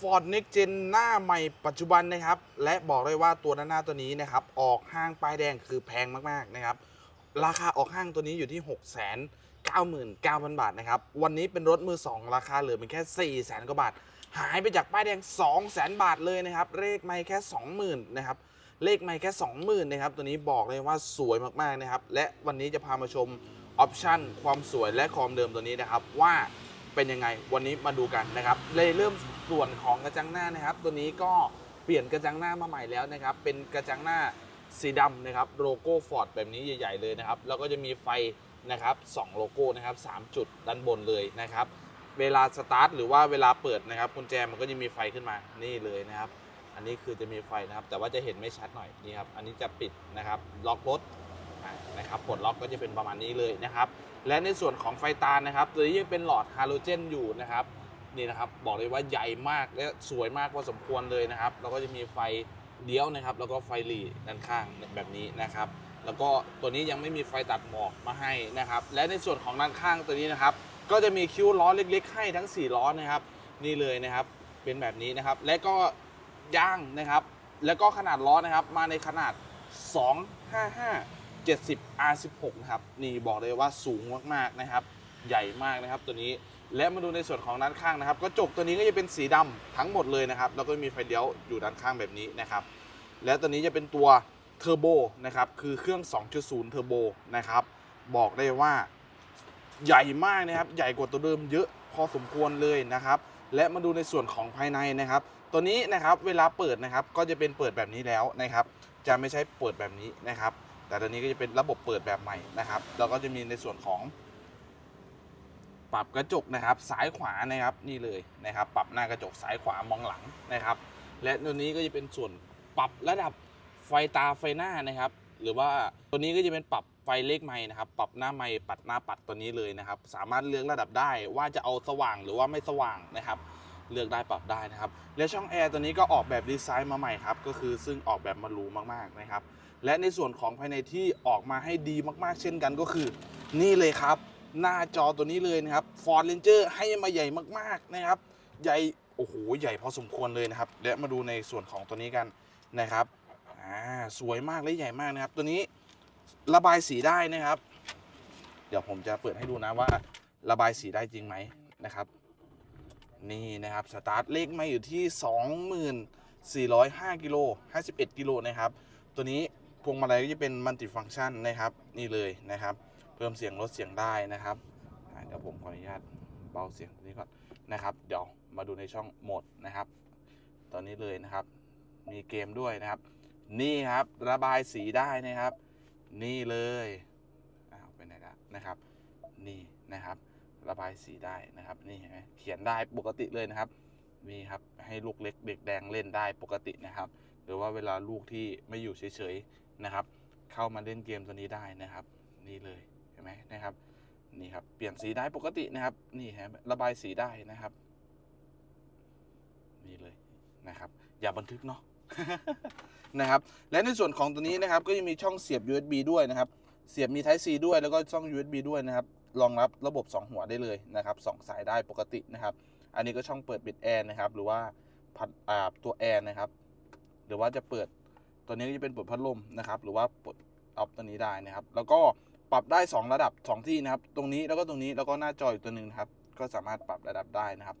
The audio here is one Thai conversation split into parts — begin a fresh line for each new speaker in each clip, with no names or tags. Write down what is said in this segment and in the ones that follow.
Ford Next Gen หน้าใหม่ปัจจุบันนะครับ และบอกเลยว่าตัวด้าหน้าตัวนี้นะครับ ออกห้างป้ายแดงคือแพงมากๆนะครับ ราคาออกห้างตัวนี้อยู่ที่ 6 9 9 0 0 0 บาทนะครับ วันนี้เป็นรถมือ 2 ราคาเหลือเป็นแค่4 0 0 0 0 0กว่าบาท หายไปจากป้ายแดง 2 0 0 0 0 0 บาทเลยนะครับ เลขไม่แค่ 20,000นะครับ เลขไม่แค่ 20,000นะครับ ตัวนี้บอกเลยว่าสวยมากๆนะครับ และวันนี้จะพามาชมออปชั่นความสวยและความเดิมตัวนี้นะครับว่าเป็นยังไงวันนี้มาดูกันนะครับเลยเริ่ม ส่วนของกระจังหน้านะครับ ตัวนี้ก็เปลี่ยนกระจังหน้ามาใหม่แล้วนะครับ เป็นกระจังหน้าสีดำนะครับโลโก้ฟอร์ดแบบนี้ใหญ่ ๆเลยนะครับ แล้วก็จะมีไฟนะครับสองโลโก้นะครับสามจุดด้านบนเลยนะครับ เวลาสตาร์ทหรือว่าเวลาเปิดนะครับกุญแจมันก็จะมีไฟขึ้นมานี่เลยนะครับ อันนี้คือจะมีไฟนะครับ แต่ว่าจะเห็นไม่ชัดหน่อยนี่ครับอันนี้จะปิดนะครับล็อกรถนะครับปลดล็อกก็จะเป็นประมาณนี้เลยนะครับ และในส่วนของไฟตานะครับตัวนี้ยังเป็นหลอดฮาโลเจนอยู่นะครับ นี่นะครับบอกเลยว่าใหญ่มากและสวยมากพอสมควรเลยนะครับ แล้วก็จะมีไฟเลี้ยวนะครับ แล้วก็ไฟหลีด้านข้างแบบนี้นะครับ แล้วก็ตัวนี้ยังไม่มีไฟตัดหมอกมาให้นะครับ และในส่วนของด้านข้างตัวนี้นะครับ ก็จะมีคิ้วล้อเล็ก ๆ ให้ทั้ง 4 ล้อนะครับ นี่เลยนะครับ เป็นแบบนี้นะครับ และก็ย่างนะครับ แล้วก็ขนาดล้อนะครับ มาในขนาด 255 70 R16 นะครับ นี่บอกเลยว่าสูงมากๆนะครับ ใหญ่มากนะครับตัวนี้ และมาดูในส่วนของด้านข้างนะครับกระจกตัวนี้ก็จะเป็นสีดำทั้งหมดเลยนะครับแล้วก็มีไฟเลี้ยวอยู่ด้านข้างแบบนี้นะครับ และตัวนี้จะเป็นตัวเทอร์โบนะครับคือเครื่อง 2.0 เทอร์โบนะครับบอกได้ว่าใหญ่มากนะครับ ใหญ่กว่าตัวเดิมเยอะพอสมควรเลยนะครับ และมาดูในส่วนของภายในนะครับ ตัวนี้นะครับเวลาเปิดนะครับก็จะเป็นเปิดแบบนี้แล้วนะครับ จะไม่ใช่เปิดแบบนี้นะครับ แต่ตัวนี้ก็จะเป็นระบบเปิดแบบใหม่นะครับแล้วก็จะมีในส่วนของ ปรับกระจกนะครับซ้ายขวานะครับนี่เลยนะครับ ปรับหน้ากระจกซ้ายขวามองหลังนะครับ และตัวนี้ก็จะเป็นส่วนปรับระดับไฟตาไฟหน้านะครับ หรือว่าตัวนี้ก็จะเป็นปรับไฟเลขไม้นะครับ ปรับหน้าไม้ปัดหน้าปัดตัวนี้เลยนะครับ สามารถเลือกระดับได้ว่าจะเอาสว่างหรือว่าไม่สว่างนะครับ เลือกได้ปรับได้นะครับ และช่องแอร์ตัวนี้ก็ออกแบบดีไซน์มาใหม่ครับ ก็คือซึ่งออกแบบมารูมากๆนะครับ และในส่วนของภายในที่ออกมาให้ดีมากๆ เช่นกันก็คือ นี่เลยครับ หน้าจอตัวนี้เลยนะครับ Ford Ranger ให้มาใหญ่มากๆนะครับ ใหญ่โอ้โหใหญ่พอสมควรเลยนะครับ และมาดูในส่วนของตัวนี้กันนะครับอ่าสวยมากและใหญ่มากนะครับ ตัวนี้ระบายสีได้นะครับ เดี๋ยวผมจะเปิดให้ดูนะว่า ระบายสีได้จริงไหมนะครับ นี่นะครับสตาร์ทเลขม่อยู่ที่ 2405กิโล51กิโลนะครับ ตัวนี้พวงมาลัยก็จะเป็นมัลติฟัง c t ชันนะครับ นี่เลยนะครับ เพิ่มเสียงลดเสียงได้นะครับเดี๋ยวผมขออนุญาตเบาเสียงตัวนี้ก่อนนะครับ เดี๋ยวมาดูในช่องโหมดนะครับ ตอนนี้เลยนะครับ มีเกมด้วยนะครับ นี่ครับระบายสีได้นะครับ นี่เลยอ้าวไปไหนละนะครับ นี่นะครับระบายสีได้นะครับนี่เห็นไหมเขียนได้ปกติเลยนะครับนี่ครับให้ลูกเล็กเด็กแดงเล่นได้ปกตินะครับ หรือว่าเวลาลูกที่ไม่อยู่เฉยๆนะครับ เข้ามาเล่นเกมตัวนี้ได้นะครับ นี่เลย ห็นไหมนะครับนี่ครับเปลี่ยนสีได้ปกตินะครับนี่ฮะระบายสีได้นะครับ นี่เลยนะครับ อย่าบันทึกเนาะนะครับ และในส่วนของตัวนี้นะครับ ก็ยังมีช่องเสียบ USB ด้วยนะครับ เสียบมี Type C ด้วยแล้วก็ช่อง USB ด้วยนะครับรองรับระบบ 2 หัวได้เลยนะครับสองสายได้ปกตินะครับ อันนี้ก็ช่องเปิดปิดแอร์นะครับ หรือว่าพัดอ่าตัวแอร์นะครับ หรือว่าจะเปิดตัวนี้ก็จะเป็นเปิดพัดลมนะครับ หรือว่าปลดออฟตัวนี้ได้นะครับ แล้วก็ ปรับได้ 2 ระดับ 2 ที่นะครับ ตรงนี้แล้วก็ตรงนี้แล้วก็หน้าจออีกตัวหนึ่งครับ ก็สามารถปรับระดับได้นะครับ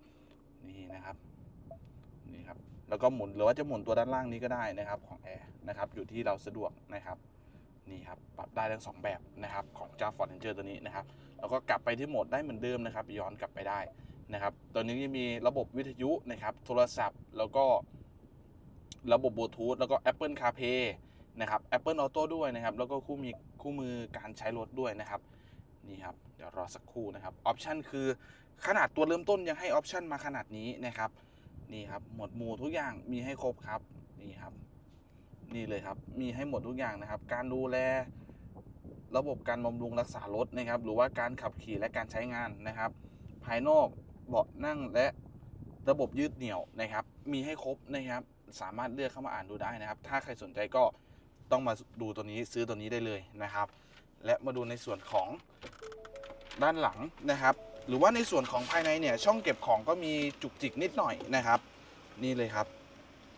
นี่นะครับนี่ครับ แล้วก็หมุนหรือว่าจะหมุนตัวด้านล่างนี้ก็ได้นะครับของแอร์นะครับอยู่ที่เราสะดวกนะครับนี่ครับปรับได้ทั้งสองแบบนะครับของเจ้า Ford Ranger ตัวนี้นะครับแล้วก็กลับไปที่โหมดได้เหมือนเดิมนะครับ ย้อนกลับไปได้นะครับตัวนี้จะมีระบบวิทยุนะครับ โทรศัพท์แล้วก็ระบบบลูทูธแล้วก็ Apple CarPlay นะครับ Apple Auto ด้วยนะครับ แล้วก็คู่มี คู่มือการใช้รถด้วยนะครับนี่ครับเดี๋ยวรอสักครู่นะครับออปชันคือขนาดตัวเริ่มต้นยังให้ออปชันมาขนาดนี้นะครับนี่ครับหมวดหมู่ทุกอย่างมีให้ครบครับนี่ครับ นี่เลยครับมีให้หมดทุกอย่างนะครับ การดูแลระบบการบำรุงรักษารถนะครับ หรือว่าการขับขี่และการใช้งานนะครับ ภายนอกเบาะนั่งและระบบยืดเหนี่ยวนะครับ มีให้ครบนะครับ สามารถเลือกเข้ามาอ่านดูได้นะครับ ถ้าใครสนใจก็ ต้องมาดูตัวนี้ซื้อตัวนี้ได้เลยนะครับ และมาดูในส่วนของด้านหลังนะครับ หรือว่าในส่วนของภายในเนี่ยช่องเก็บของก็มีจุกจิกนิดหน่อยนะครับ นี่เลยครับ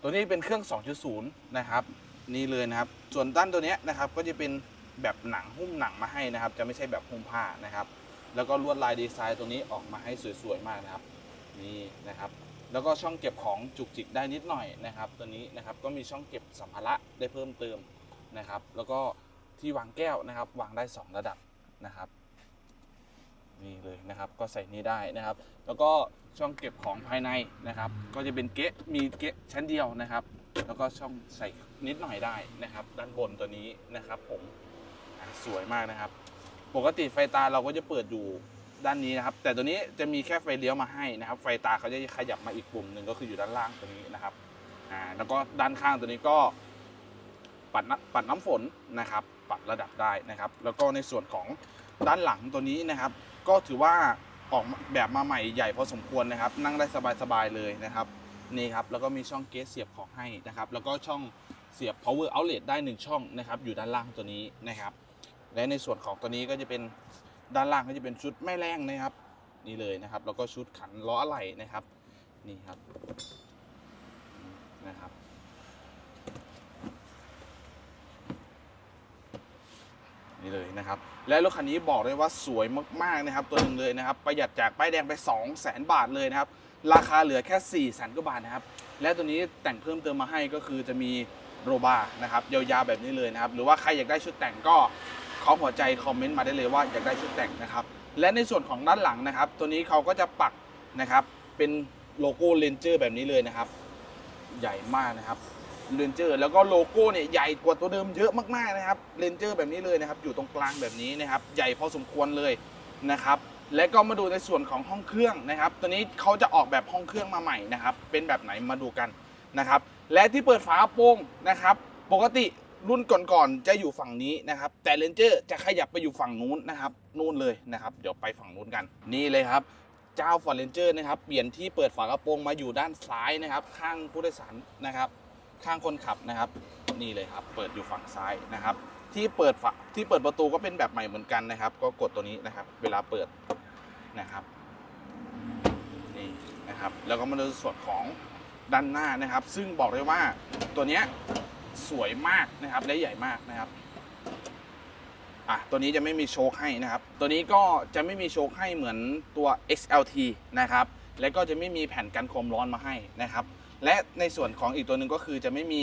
ตัวนี้เป็นเครื่อง 2.0 นะครับ นี่เลยนะครับ ส่วนด้านตัวเนี้ยนะครับก็จะเป็นแบบหนังหุ้มหนังมาให้นะครับ จะไม่ใช่แบบหุ้มผ้านะครับ แล้วก็ลวดลายดีไซน์ตรงนี้ออกมาให้สวยๆมากนะครับ นี่นะครับแล้วก็ช่องเก็บของจุกจิกได้นิดหน่อยนะครับ ตัวนี้นะครับก็มีช่องเก็บสัมภาระได้เพิ่มเติม นะครับ แล้วก็ที่วางแก้วนะครับ วางได้ 2 ระดับนะครับนี่เลยนะครับก็ใส่นี้ได้นะครับ แล้วก็ช่องเก็บของภายในนะครับ ก็จะเป็นเกะมีเกะชั้นเดียวนะครับ แล้วก็ช่องใส่นิดหน่อยได้นะครับ ด้านบนตัวนี้นะครับผมสวยมากนะครับ ปกติไฟตาเราก็จะเปิดอยู่ด้านนี้นะครับ แต่ตัวนี้จะมีแค่ไฟเลี้ยวมาให้นะครับ ไฟตาเขาจะขยับมาอีกปุ่มหนึ่งก็คืออยู่ด้านล่างตัวนี้นะครับอ่าแล้วก็ด้านข้างตัวนี้ก็ ปัดน้ำปัดน้ำฝนนะครับปรับระดับได้นะครับ แล้วก็ในส่วนของด้านหลังตัวนี้นะครับ ก็ถือว่าออกแบบมาใหม่ใหญ่พอสมควรนะครับ นั่งได้สบายๆเลยนะครับนี่ครับแล้วก็มีช่องเกสเสียบของให้นะครับ แล้วก็ช่องเสียบ power outlet ได้ 1 ช่องนะครับ อยู่ด้านล่างตัวนี้นะครับ และในส่วนของตัวนี้ก็จะเป็นด้านล่างก็จะเป็นชุดแม่แรงนะครับ นี่เลยนะครับ แล้วก็ชุดขันล้ออะไหล่นะครับ นี่ครับนะครับ นี่เลยนะครับ และรถคันนี้บอกเลยว่าสวยมากๆนะครับ ตัวหนึ่งเลยนะครับ ประหยัดจากป้ายแดงไป 2 0 0 0 0 0 บาทเลยนะครับ ราคาเหลือแค่4 0 0 0 0 0กว่าบาทนะครับ และตัวนี้แต่งเพิ่มเติมมาให้ก็คือจะมีโรบาร์นะครับยาวๆแบบนี้เลยนะครับ หรือว่าใครอยากได้ชุดแต่งก็ขอหัวใจคอมเมนต์มาได้เลยว่าอยากได้ชุดแต่งนะครับ และในส่วนของด้านหลังนะครับ ตัวนี้เขาก็จะปักนะครับเป็นโลโก้เลนเจอร์แบบนี้เลยนะครับ ใหญ่มากนะครับ เลนเจอร์แล้วก็โลโก้เนี่ยใหญ่กว่าตัวเดิมเยอะมากๆนะครับเลนเจอร์แบบนี้เลยนะครับ อยู่ตรงกลางแบบนี้นะครับ ใหญ่พอสมควรเลยนะครับและก็มาดูในส่วนของห้องเครื่องนะครับ ตัวนี้เขาจะออกแบบห้องเครื่องมาใหม่นะครับ เป็นแบบไหนมาดูกันนะครับ และที่เปิดฝากระโปรงนะครับ ปกติรุ่นก่อนๆจะอยู่ฝั่งนี้นะครับ แต่เลนเจอร์จะขยับไปอยู่ฝั่งนู้นนะครับ นู่นเลยนะครับ เดี๋ยวไปฝั่งนู้นกัน นี่เลยครับ เจ้า f o r เ r นเจอร์นะครับ เปลี่ยนที่เปิดฝากระโปรงมาอยู่ด้านซ้ายนะครับ ข้างผู้โดยสารนะครับ ข้างคนขับนะครับนี่เลยครับ เปิดอยู่ฝั่งซ้ายนะครับ ที่เปิดฝาที่เปิดประตูก็เป็นแบบใหม่เหมือนกันนะครับ ก็กดตัวนี้นะครับ เวลาเปิดนะครับนี่นะครับ แล้วก็มาดูส่วนของด้านหน้านะครับ ซึ่งบอกเลยว่าตัวเนี้ยสวยมากนะครับและใหญ่มากนะครับอะตัวนี้จะไม่มีโชคให้นะครับ ตัวนี้ก็จะไม่มีโชคให้เหมือนตัว XLT นะครับ และก็จะไม่มีแผ่นกันความร้อนมาให้นะครับ และในส่วนของอีกตัวหนึ่งก็คือจะไม่มี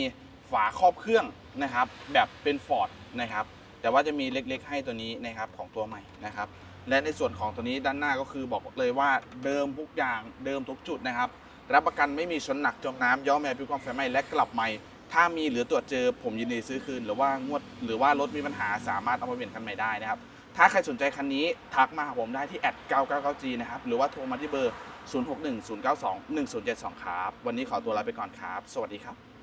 ฝาครอบเครื่องนะครับแบบเป็นฟอร์ดนะครับแต่ว่าจะมีเล็กๆ ให้ตัวนี้นะครับของตัวใหม่นะครับและในส่วนของตัวนี้ด้านหน้าก็คือบอกเลยว่าเดิมทุกอย่างเดิมทุกจุดนะครับ รับประกันไม่มีชนหนักจมน้ำย้อมแมวพิความไฟไหม้และกลับใหม่ ถ้ามีหรือตรวจเจอผมยินดีซื้อคืน หรือว่างวดหรือว่ารถมีปัญหาสามารถเอามาเปลี่ยนคันใหม่ได้นะครับถ้าใครสนใจคันนี้ทักมาหาผมได้ที่แอด 999G นะครับหรือว่าโทรมาที่เบอร์ 0610921072 ครับ วันนี้ขอตัวลาไปก่อนครับ สวัสดีครับ